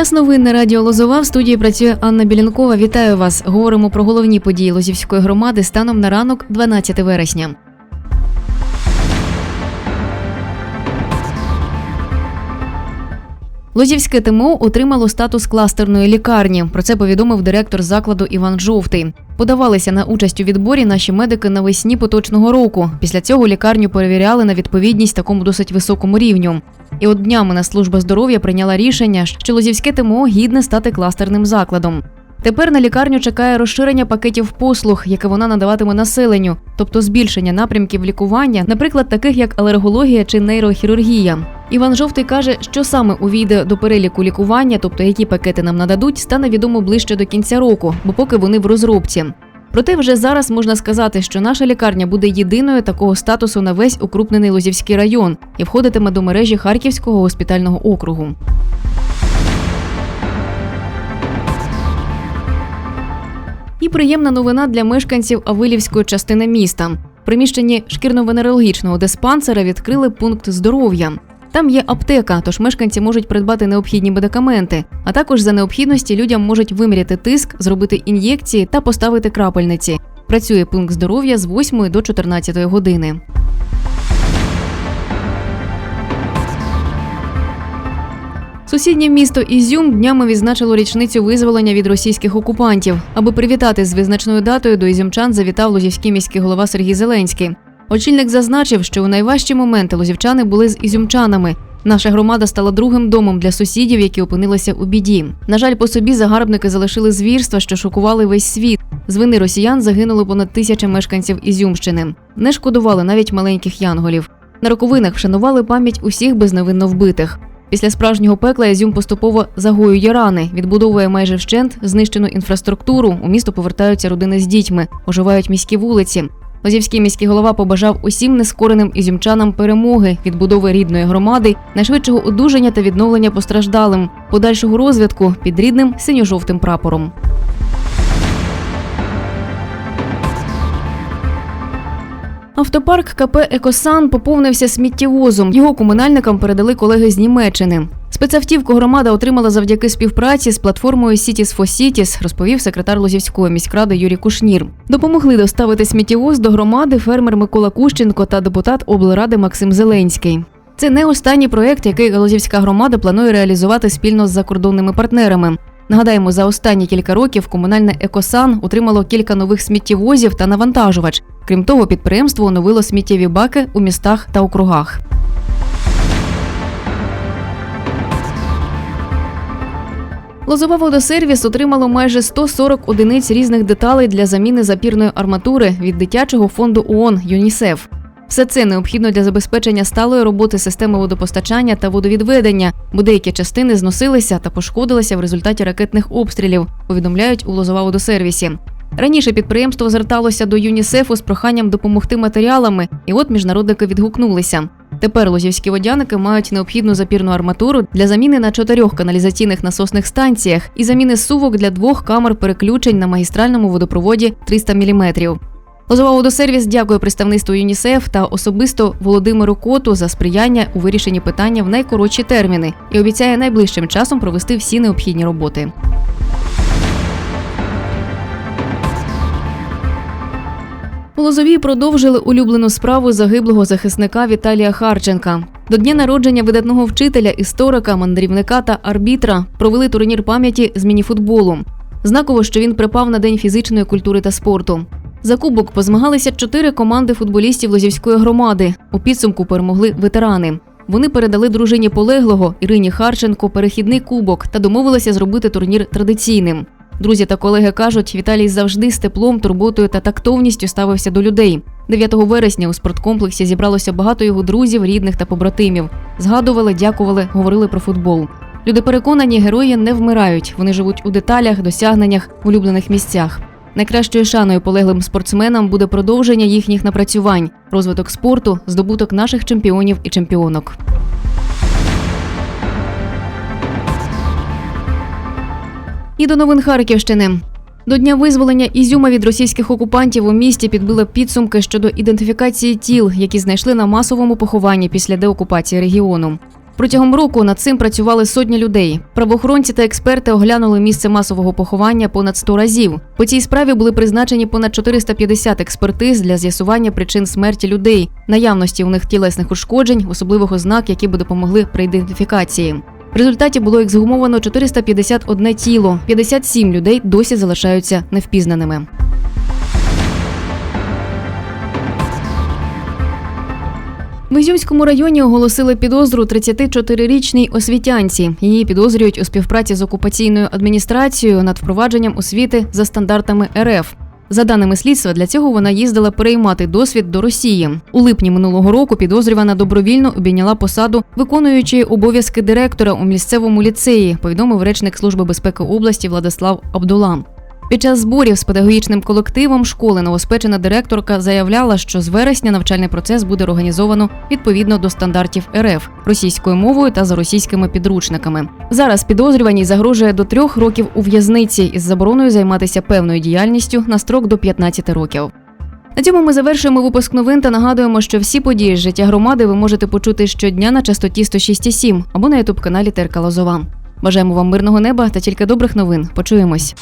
Час новин на радіо Лозова в студії працює Анна Білянкова. Вітаю вас. Говоримо про головні події Лозівської громади станом на ранок 12 вересня. Лозівське ТМО отримало статус кластерної лікарні. Про це повідомив директор закладу Іван Жовтий. Подавалися на участь у відборі наші медики навесні поточного року. Після цього лікарню перевіряли на відповідність такому досить високому рівню. І от днями на служба здоров'я прийняла рішення, що Лозівське ТМО гідне стати кластерним закладом. Тепер на лікарню чекає розширення пакетів послуг, яке вона надаватиме населенню, тобто збільшення напрямків лікування, наприклад, таких як алергологія чи нейрохірургія. Іван Жовтий каже, що саме увійде до переліку лікування, тобто які пакети нам нададуть, стане відомо ближче до кінця року, бо поки вони в розробці. Проте вже зараз можна сказати, що наша лікарня буде єдиною такого статусу на весь укрупнений Лозівський район і входитиме до мережі Харківського госпітального округу. І приємна новина для мешканців Авилівської частини міста. Приміщенні шкірно-венерологічного диспансера відкрили пункт здоров'я. Там є аптека, тож мешканці можуть придбати необхідні медикаменти, а також за необхідності людям можуть виміряти тиск, зробити ін'єкції та поставити крапельниці. Працює пункт здоров'я з 8 до 14 години. Сусіднє місто Ізюм днями відзначило річницю визволення від російських окупантів. Аби привітати з визначною датою до ізюмчан завітав лозівський міський голова Сергій Зеленський. Очільник зазначив, що у найважчі моменти лозівчани були з ізюмчанами. Наша громада стала другим домом для сусідів, які опинилися у біді. На жаль, по собі загарбники залишили звірства, що шокували весь світ. З вини росіян загинуло понад тисяча мешканців Ізюмщини. Не шкодували навіть маленьких янголів. На роковинах вшанували пам'ять усіх безневинно вбитих. Після справжнього пекла Ізюм поступово загоює рани, відбудовує майже вщент знищену інфраструктуру. У місто повертаються родини з дітьми, оживають міські вулиці. Лозівський міський голова побажав усім нескореним ізюмчанам перемоги, відбудови рідної громади, найшвидшого одужання та відновлення постраждалим, подальшого розвитку під рідним синьо-жовтим прапором. Автопарк КП Екосан поповнився сміттєвозом. Його комунальникам передали колеги з Німеччини. Спецавтівку громада отримала завдяки співпраці з платформою Cities for Cities, розповів секретар Лозівської міськради Юрій Кушнір. Допомогли доставити сміттєвоз до громади фермер Микола Кущенко та депутат облради Максим Зеленський. Це не останній проєкт, який Лозівська громада планує реалізувати спільно з закордонними партнерами. Нагадаємо, за останні кілька років комунальне Екосан отримало кілька нових сміттєвозів та навантажувач. Крім того, підприємство оновило сміттєві баки у містах та округах. Лозова водосервіс отримало майже 140 одиниць різних деталей для заміни запірної арматури від дитячого фонду ООН ЮНІСЕФ. Все це необхідно для забезпечення сталої роботи системи водопостачання та водовідведення, бо деякі частини зносилися та пошкодилися в результаті ракетних обстрілів. Повідомляють у Лозова водосервісі. Раніше підприємство зверталося до ЮНІСЕФу з проханням допомогти матеріалами, і от міжнародники відгукнулися. Тепер лозівські водяники мають необхідну запірну арматуру для заміни на чотирьох каналізаційних насосних станціях і заміни сувок для двох камер переключень на магістральному водопроводі 300 мм. Лозова водосервіс дякує представництву ЮНІСЕФ та особисто Володимиру Коту за сприяння у вирішенні питання в найкоротші терміни і обіцяє найближчим часом провести всі необхідні роботи. У Лозовій продовжили улюблену справу загиблого захисника Віталія Харченка. До дня народження видатного вчителя, історика, мандрівника та арбітра провели турнір пам'яті з мініфутболу. Знаково, що він припав на день фізичної культури та спорту. За кубок позмагалися чотири команди футболістів Лозівської громади. У підсумку перемогли ветерани. Вони передали дружині полеглого Ірині Харченко перехідний кубок та домовилися зробити турнір традиційним. Друзі та колеги кажуть, Віталій завжди з теплом, турботою та тактовністю ставився до людей. 9 вересня у спорткомплексі зібралося багато його друзів, рідних та побратимів. Згадували, дякували, говорили про футбол. Люди переконані, герої не вмирають. Вони живуть у деталях, досягненнях, улюблених місцях. Найкращою шаною полеглим спортсменам буде продовження їхніх напрацювань, розвиток спорту, здобуток наших чемпіонів і чемпіонок. І до новин Харківщини. До дня визволення Ізюма від російських окупантів у місті підбили підсумки щодо ідентифікації тіл, які знайшли на масовому похованні після деокупації регіону. Протягом року над цим працювали сотні людей. Правоохоронці та експерти оглянули місце масового поховання понад 100 разів. По цій справі були призначені понад 450 експертиз для з'ясування причин смерті людей, наявності у них тілесних ушкоджень, особливих ознак, які б допомогли при ідентифікації. В результаті було ексгумовано 451 тіло. 57 людей досі залишаються невпізнаними. В Ізюмському районі оголосили підозру 34-річній освітянці. Її підозрюють у співпраці з окупаційною адміністрацією над впровадженням освіти за стандартами РФ. За даними слідства, для цього вона їздила переймати досвід до Росії. У липні минулого року підозрювана добровільно обійняла посаду виконуючої обов'язки директора у місцевому ліцеї, повідомив речник Служби безпеки області Владислав Абдула. Під час зборів з педагогічним колективом школи новоспечена директорка заявляла, що з вересня навчальний процес буде організовано відповідно до стандартів РФ російською мовою та за російськими підручниками. Зараз підозрюваній загрожує до трьох років у в'язниці із забороною займатися певною діяльністю на строк до 15 років. На цьому ми завершуємо випуск новин та нагадуємо, що всі події з життя громади ви можете почути щодня на частоті 106,7 або на ютуб каналі Терка Лозова. Бажаємо вам мирного неба та тільки добрих новин. Почуємось.